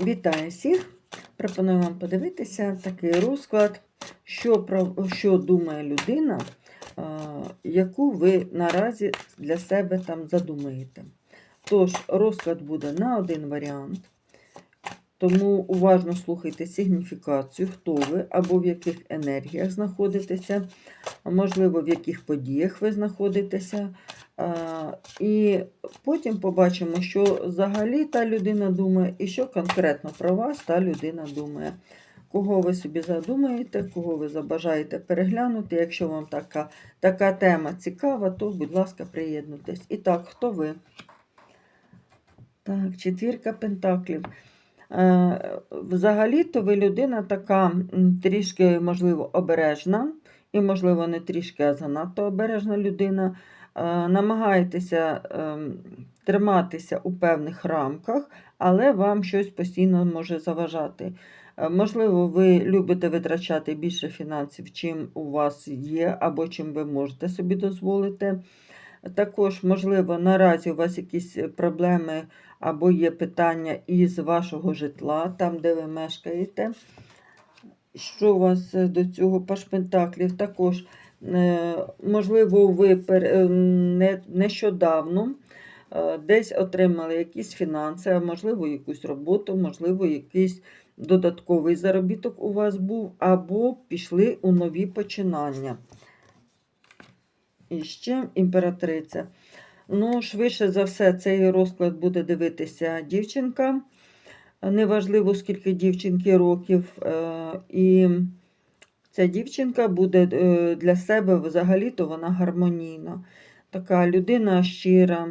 Вітаю всіх! Пропоную вам подивитися такий розклад, що, про, що думає людина, а, яку ви наразі для себе там задумаєте. Тож, розклад буде на один варіант. Тому уважно слухайте сигніфікацію, хто ви або в яких енергіях знаходитеся, можливо, в яких подіях ви знаходитеся. І потім побачимо, що взагалі та людина думає, і що конкретно про вас та людина думає. Кого ви собі задумаєте, кого ви забажаєте переглянути. Якщо вам така, така тема цікава, то, будь ласка, приєднуйтесь. І так, хто ви? Так, четвірка пентаклів. Е, Взагалі-то ви людина така трішки, можливо, обережна, і, можливо, не трішки, а занадто обережна людина. Е, Намагаєтеся ем, триматися у певних рамках, але вам щось постійно може заважати. Е, Можливо, ви любите витрачати більше фінансів, чим у вас є, або чим ви можете собі дозволити. Також, можливо, наразі у вас якісь проблеми або є питання із вашого житла, там, де ви мешкаєте. Що у вас е, до цього паш? Також, е, можливо, ви е, не- нещодавно десь отримали якісь фінанси, а можливо, якусь роботу, можливо, якийсь додатковий заробіток у вас був, або пішли у нові починання. І ще імператриця. Ну, швидше за все, цей розклад буде дивитися дівчинка. Неважливо, скільки дівчинки років. е, І ця дівчинка буде е, для себе взагалі-то вона гармонійна. Така людина щира.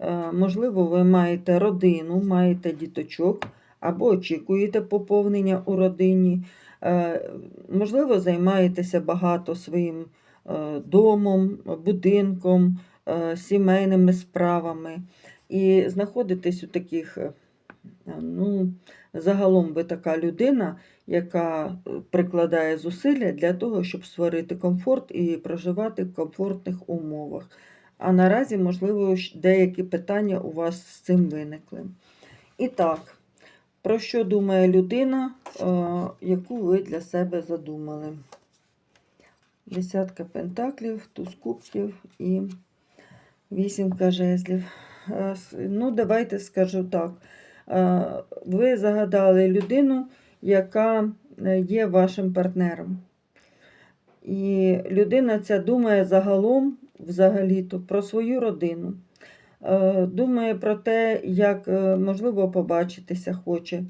Е, Можливо, ви маєте родину, маєте діточок або очікуєте поповнення у родині. Можливо, займаєтеся багато своїм домом, будинком, сімейними справами. І знаходитесь у таких, ну, загалом ви така людина, яка е, прикладає зусилля для того, щоб створити комфорт і проживати в комфортних умовах. А наразі, можливо, деякі питання у вас з цим виникли. І так, про що думає людина, е, яку ви для себе задумали? Десятка пентаклів, туз кубків і вісімка жезлів. Е, Ну, давайте скажу так. Е, Ви загадали людину, яка е, є вашим партнером. І людина ця думає загалом, взагалі-то, про свою родину. Е, Думає про те, як, можливо, побачитися хоче,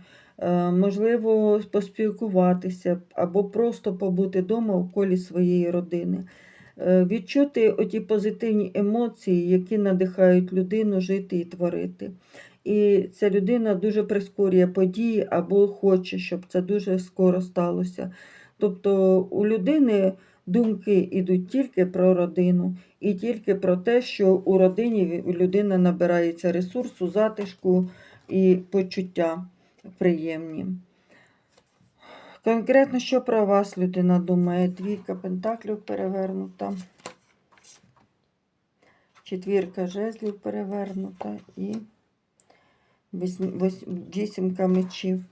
можливо, поспілкуватися або просто побути вдома у колі своєї родини. Е, Відчути оті позитивні емоції, які надихають людину жити і творити. І ця людина дуже прискорює події або хоче, щоб це дуже скоро сталося. Тобто у людини думки йдуть тільки про родину і тільки про те, що у родині людина набирається ресурсу, затишку і почуття приємні. Конкретно, що про вас людина думає? Двійка пентаклів перевернута, четвірка жезлів перевернута і вісімка мечів.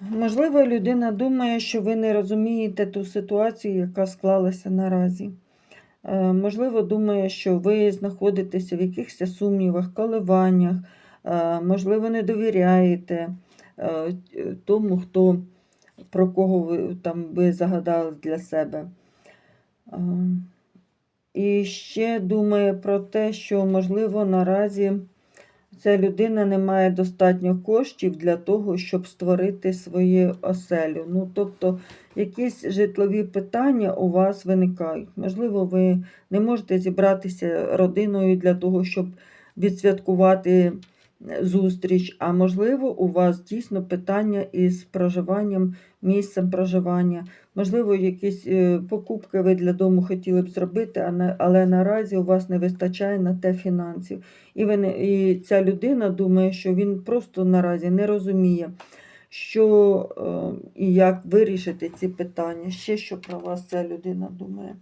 Можливо, людина думає, що ви не розумієте ту ситуацію, яка склалася наразі. Е, Можливо, думає, що ви знаходитеся в якихось сумнівах, коливаннях, е, можливо, не довіряєте е, тому, хто, про кого ви там ви загадали для себе. І ще думає про те, що, можливо, наразі ця людина не має достатньо коштів для того, щоб створити свою оселю. Ну, тобто, якісь житлові питання у вас виникають. Можливо, ви не можете зібратися родиною для того, щоб відсвяткувати зустріч, а можливо, у вас дійсно питання із проживанням, місцем проживання. Можливо, якісь е, покупки ви для дому хотіли б зробити, але наразі у вас не вистачає на те фінансів. І, ви і ця людина думає, що він просто наразі не розуміє, що е, і як вирішити ці питання. Ще що про вас ця людина думає.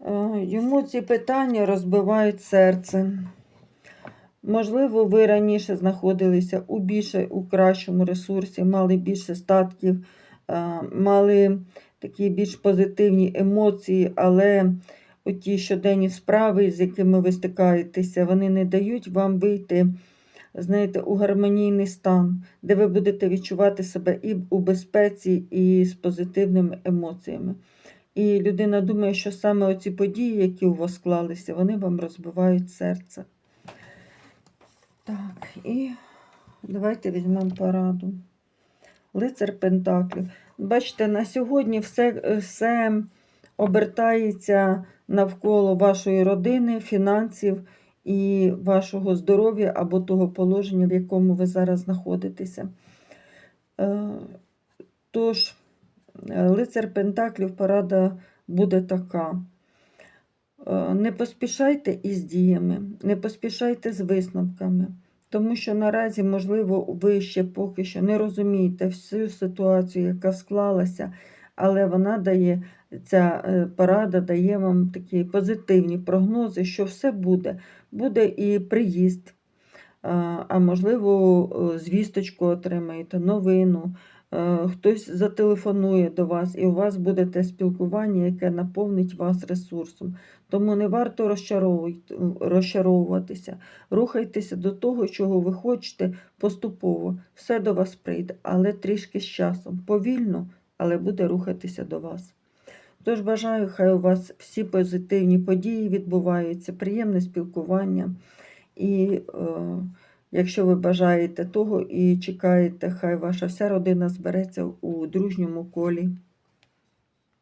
Е, Йому ці питання розбивають серце. Можливо, ви раніше знаходилися у більше у кращому ресурсі, мали більше статків, е, мали такі більш позитивні емоції, але ті щоденні справи, з якими ви стикаєтеся, вони не дають вам вийти, знаєте, у гармонійний стан, де ви будете відчувати себе і у безпеці, і з позитивними емоціями. І людина думає, що саме оці події, які у вас склалися, вони вам розбивають серце. Так, і давайте візьмемо пораду. Лицар Пентаклів. Бачите, на сьогодні все, все обертається навколо вашої родини, фінансів і вашого здоров'я або того положення, в якому ви зараз знаходитеся. Е, Тож, е, лицар Пентаклів порада буде така. Е, Не поспішайте із діями, не поспішайте з висновками, тому що наразі, можливо, ви ще поки що не розумієте всю ситуацію, яка склалася, але вона дає, ця е, порада дає вам такі позитивні прогнози, що все буде. Буде і приїзд, а а можливо, е, звісточку отримаєте, новину. Е, Хтось зателефонує до вас, і у вас буде те спілкування, яке наповнить вас ресурсом. Тому не варто розчаровуватися. Рухайтеся до того, чого ви хочете поступово. Все до вас прийде, але трішки з часом. Повільно, але буде рухатися до вас. Тож бажаю, хай у вас всі позитивні події відбуваються, приємне спілкування. І е, якщо ви бажаєте того і чекаєте, хай ваша вся родина збереться у дружньому колі.